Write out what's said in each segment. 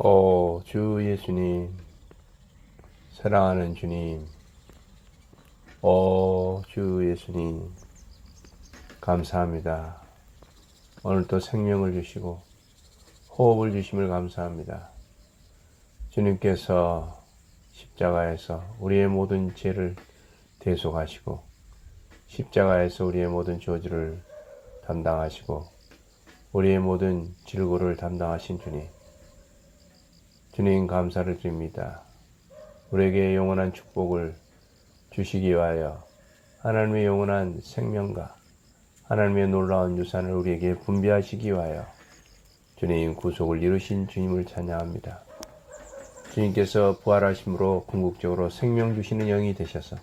오, 주 예수님, 사랑하는 주님, 오, 주 예수님, 감사합니다. 오늘 또 생명을 주시고, 호흡을 주심을 감사합니다. 주님께서 십자가에서 우리의 모든 죄를 대속하시고, 십자가에서 우리의 모든 저주를 담당하시고, 우리의 모든 질고를 담당하신 주님, 주님 감사를 드립니다. 우리에게 영원한 축복을 주시기 위하여 하나님의 영원한 생명과 하나님의 놀라운 유산을 우리에게 분배하시기 위하여 주님 구속을 이루신 주님을 찬양합니다. 주님께서 부활하심으로 궁극적으로 생명 주시는 영이 되셔서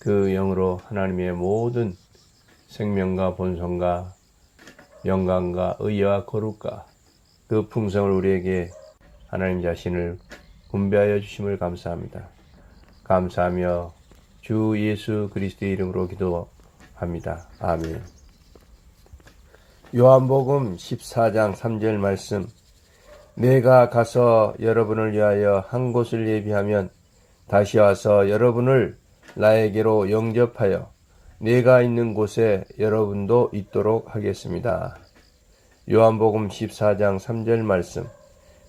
그 영으로 하나님의 모든 생명과 본성과 영광과 의와 거룩과 그 풍성을 우리에게 하나님 자신을 분배하여 주심을 감사합니다. 감사하며 주 예수 그리스도의 이름으로 기도합니다. 아멘. 요한복음 14장 3절 말씀 내가 가서 여러분을 위하여 한 곳을 예비하면 다시 와서 여러분을 나에게로 영접하여 내가 있는 곳에 여러분도 있도록 하겠습니다. 요한복음 14장 3절 말씀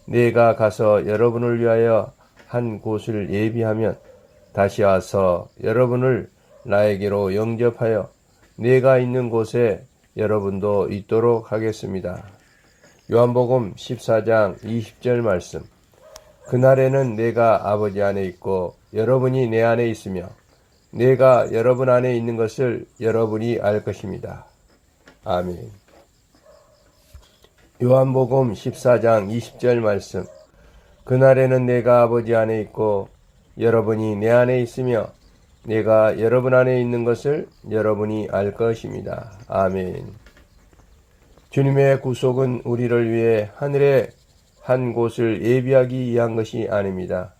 내가 가서 여러분을 위하여 한 곳을 예비하면 다시 와서 여러분을 나에게로 영접하여 내가 있는 곳에 여러분도 있도록 하겠습니다. 요한복음 14장 20절 말씀. 그날에는 내가 아버지 안에 있고 여러분이 내 안에 있으며 내가 여러분 안에 있는 것을 여러분이 알 것입니다. 아멘. 요한복음 14장 20절 말씀. 그날에는 내가 아버지 안에 있고 여러분이 내 안에 있으며 내가 여러분 안에 있는 것을 여러분이 알 것입니다. 아멘. 주님의 구속은 우리를 위해 하늘의 한 곳을 예비하기 위한 것이 아닙니다.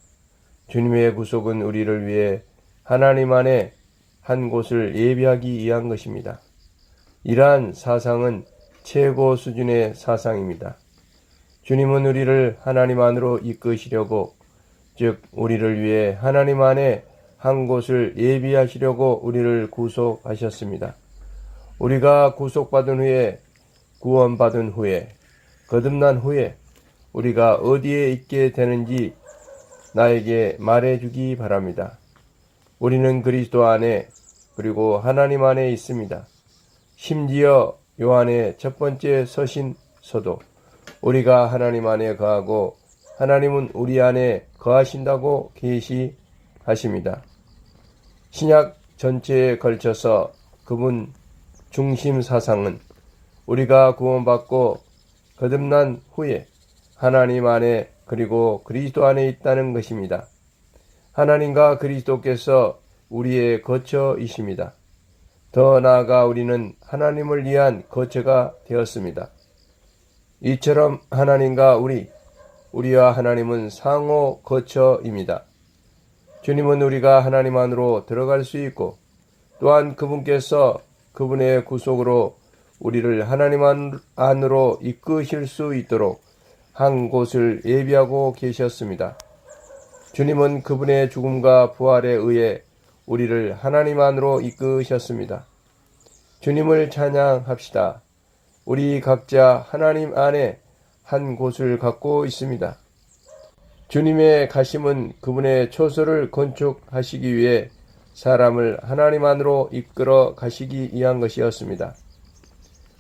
주님의 구속은 우리를 위해 하나님 안에 한 곳을 예비하기 위한 것입니다. 이러한 사상은 최고 수준의 사상입니다. 주님은 우리를 하나님 안으로 이끄시려고, 즉, 우리를 위해 하나님 안에 한 곳을 예비하시려고 우리를 구속하셨습니다. 우리가 구속받은 후에, 구원받은 후에, 거듭난 후에, 우리가 어디에 있게 되는지 나에게 말해주기 바랍니다. 우리는 그리스도 안에, 그리고 하나님 안에 있습니다. 심지어 요한의 첫 번째 서신서도 우리가 하나님 안에 거하고 하나님은 우리 안에 거하신다고 계시하십니다. 신약 전체에 걸쳐서 그분 중심 사상은 우리가 구원받고 거듭난 후에 하나님 안에 그리고 그리스도 안에 있다는 것입니다. 하나님과 그리스도께서 우리의 거처이십니다. 더 나아가 우리는 하나님을 위한 거처가 되었습니다. 이처럼 하나님과 우리, 우리와 하나님은 상호 거처입니다. 주님은 우리가 하나님 안으로 들어갈 수 있고 또한 그분께서 그분의 구속으로 우리를 하나님 안으로 이끄실 수 있도록 한 곳을 예비하고 계셨습니다. 주님은 그분의 죽음과 부활에 의해 우리를 하나님 안으로 이끄셨습니다. 주님을 찬양합시다. 우리 각자 하나님 안에 한 곳을 갖고 있습니다. 주님의 가심은 그분의 초소를 건축하시기 위해 사람을 하나님 안으로 이끌어 가시기 위한 것이었습니다.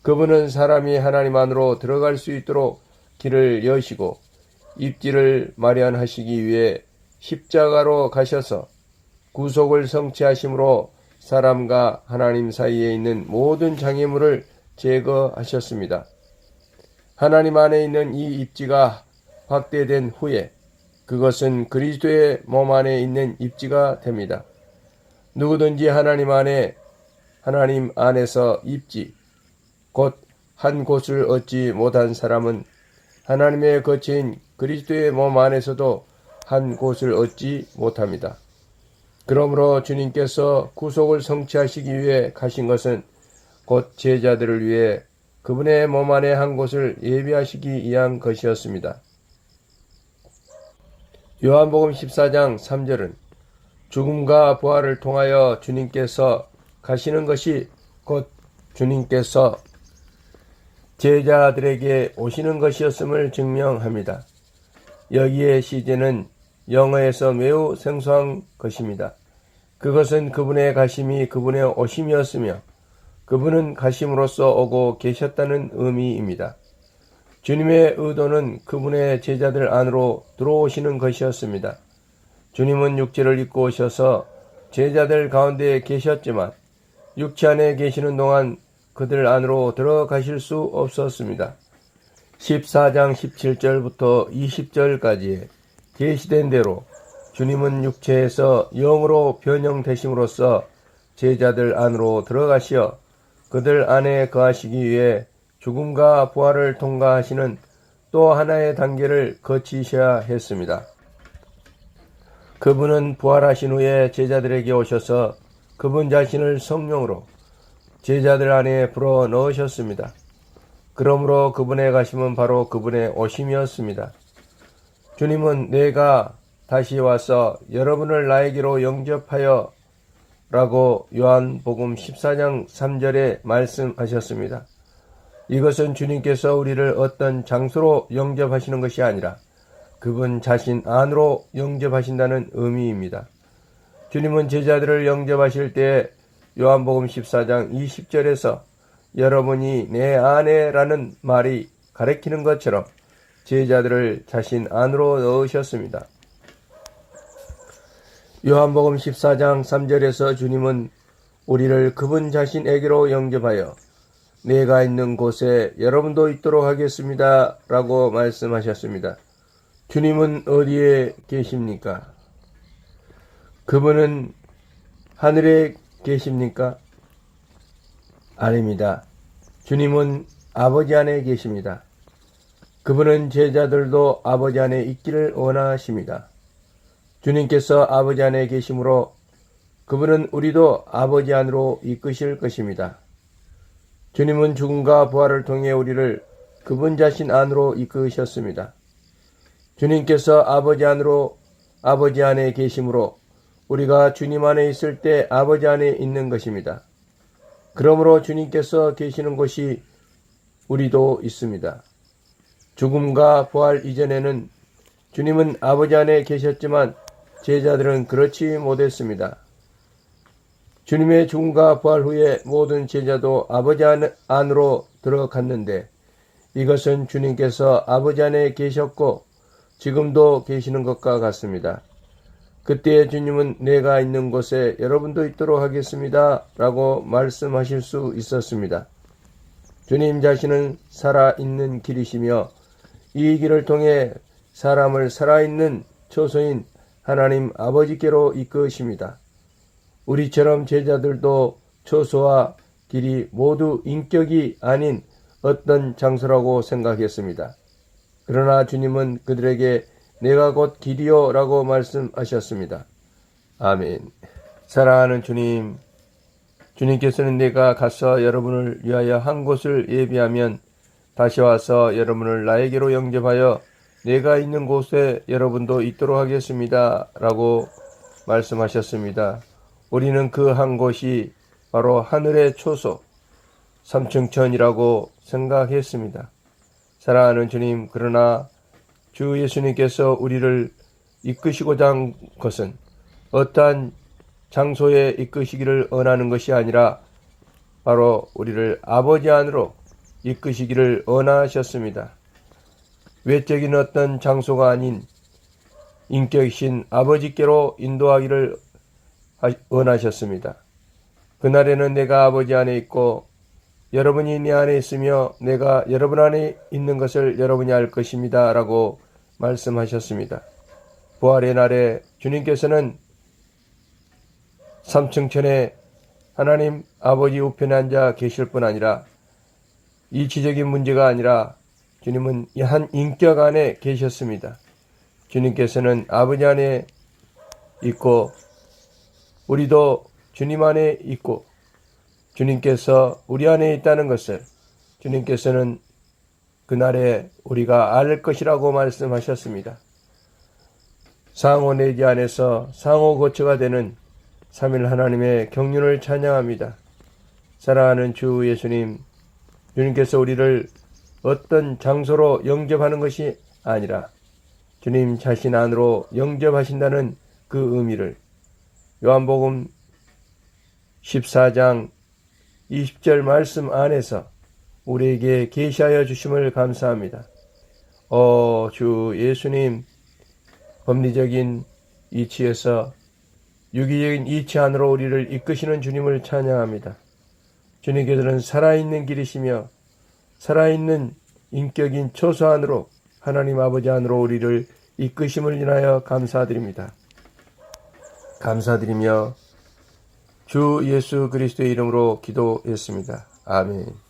그분은 사람이 하나님 안으로 들어갈 수 있도록 길을 여시고 입지를 마련하시기 위해 십자가로 가셔서 구속을 성취하심으로 사람과 하나님 사이에 있는 모든 장애물을 제거하셨습니다. 하나님 안에 있는 이 입지가 확대된 후에 그것은 그리스도의 몸 안에 있는 입지가 됩니다. 누구든지 하나님 안에 하나님 안에서 입지 곧 한 곳을 얻지 못한 사람은 하나님의 거처인 그리스도의 몸 안에서도 한 곳을 얻지 못합니다. 그러므로 주님께서 구속을 성취하시기 위해 가신 것은 곧 제자들을 위해 그분의 몸 안에 한 곳을 예비하시기 위한 것이었습니다. 요한복음 14장 3절은 죽음과 부활을 통하여 주님께서 가시는 것이 곧 주님께서 제자들에게 오시는 것이었음을 증명합니다. 여기에 시제는 영어에서 매우 생소한 것입니다. 그것은 그분의 가심이 그분의 오심이었으며 그분은 가심으로써 오고 계셨다는 의미입니다. 주님의 의도는 그분의 제자들 안으로 들어오시는 것이었습니다. 주님은 육체를 입고 오셔서 제자들 가운데 계셨지만 육체 안에 계시는 동안 그들 안으로 들어가실 수 없었습니다. 14장 17절부터 20절까지에 계시된 대로 주님은 육체에서 영으로 변형되심으로써 제자들 안으로 들어가시어 그들 안에 거하시기 위해 죽음과 부활을 통과하시는 또 하나의 단계를 거치셔야 했습니다. 그분은 부활하신 후에 제자들에게 오셔서 그분 자신을 성령으로 제자들 안에 불어 넣으셨습니다. 그러므로 그분의 가심은 바로 그분의 오심이었습니다. 주님은 내가 다시 와서 여러분을 나에게로 영접하여 라고 요한복음 14장 3절에 말씀하셨습니다. 이것은 주님께서 우리를 어떤 장소로 영접하시는 것이 아니라 그분 자신 안으로 영접하신다는 의미입니다. 주님은 제자들을 영접하실 때 요한복음 14장 20절에서 여러분이 내 안에라는 말이 가리키는 것처럼 제자들을 자신 안으로 넣으셨습니다. 요한복음 14장 3절에서 주님은 우리를 그분 자신에게로 영접하여 내가 있는 곳에 여러분도 있도록 하겠습니다. 라고 말씀하셨습니다. 주님은 어디에 계십니까? 그분은 하늘에 계십니까? 아닙니다. 주님은 아버지 안에 계십니다. 그분은 제자들도 아버지 안에 있기를 원하십니다. 주님께서 아버지 안에 계심으로 그분은 우리도 아버지 안으로 이끄실 것입니다. 주님은 죽음과 부활을 통해 우리를 그분 자신 안으로 이끄셨습니다. 주님께서 아버지 안으로 아버지 안에 계심으로 우리가 주님 안에 있을 때 아버지 안에 있는 것입니다. 그러므로 주님께서 계시는 곳이 우리도 있습니다. 죽음과 부활 이전에는 주님은 아버지 안에 계셨지만 제자들은 그렇지 못했습니다. 주님의 죽음과 부활 후에 모든 제자도 아버지 안으로 들어갔는데 이것은 주님께서 아버지 안에 계셨고 지금도 계시는 것과 같습니다. 그때 주님은 내가 있는 곳에 여러분도 있도록 하겠습니다. 라고 말씀하실 수 있었습니다. 주님 자신은 살아있는 길이시며 이 길을 통해 사람을 살아있는 초소인 하나님 아버지께로 이끄십니다. 우리처럼 제자들도 초소와 길이 모두 인격이 아닌 어떤 장소라고 생각했습니다. 그러나 주님은 그들에게 내가 곧 길이요 라고 말씀하셨습니다. 아멘. 사랑하는 주님, 주님께서는 내가 가서 여러분을 위하여 한 곳을 예비하면 다시 와서 여러분을 나에게로 영접하여 내가 있는 곳에 여러분도 있도록 하겠습니다. 라고 말씀하셨습니다. 우리는 그 한 곳이 바로 하늘의 초소, 삼층천이라고 생각했습니다. 사랑하는 주님, 그러나 주 예수님께서 우리를 이끄시고자 한 것은 어떠한 장소에 이끄시기를 원하는 것이 아니라 바로 우리를 아버지 안으로 이끄시기를 원하셨습니다. 외적인 어떤 장소가 아닌 인격이신 아버지께로 인도하기를 원하셨습니다. 그날에는 내가 아버지 안에 있고 여러분이 내 안에 있으며 내가 여러분 안에 있는 것을 여러분이 알 것입니다. 라고 말씀하셨습니다. 부활의 날에 주님께서는 삼층천에 하나님 아버지 우편에 앉아 계실 뿐 아니라 이치적인 문제가 아니라 주님은 한 인격 안에 계셨습니다. 주님께서는 아버지 안에 있고 우리도 주님 안에 있고 주님께서 우리 안에 있다는 것을 주님께서는 그날에 우리가 알 것이라고 말씀하셨습니다. 상호 내지 안에서 상호 거처가 되는 삼일 하나님의 경륜을 찬양합니다. 사랑하는 주 예수님, 주님께서 우리를 어떤 장소로 영접하는 것이 아니라 주님 자신 안으로 영접하신다는 그 의미를 요한복음 14장 20절 말씀 안에서 우리에게 계시하여 주심을 감사합니다. 어, 주 예수님, 법리적인 이치에서 유기적인 이치 안으로 우리를 이끄시는 주님을 찬양합니다. 주님께서는 살아있는 길이시며 살아있는 인격인 초소 안으로 하나님 아버지 안으로 우리를 이끄심을 인하여 감사드립니다. 감사드리며 주 예수 그리스도의 이름으로 기도했습니다. 아멘.